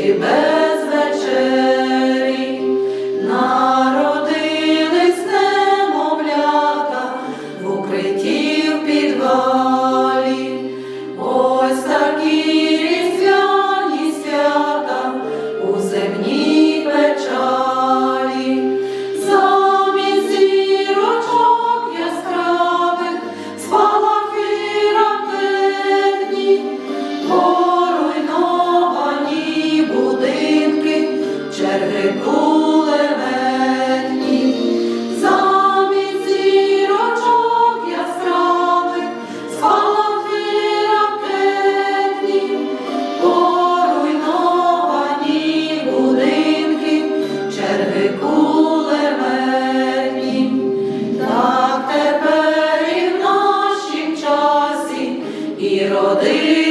тебе. кулеметні, так тепер і в нашім часі і родині.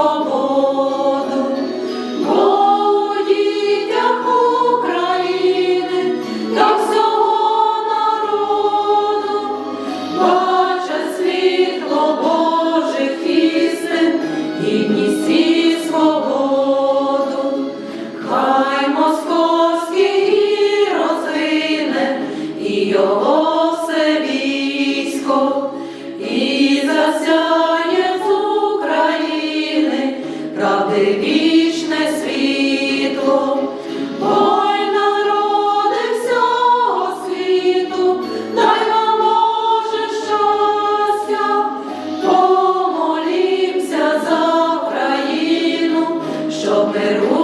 свободу, України та всього народу бачать світло Божих істин, гідність і свободу, хай московський і і його все військо, і засяде. правди вічне світло, бо народи всього світу, дай вам Боже щастя, за Україну, щоб миру.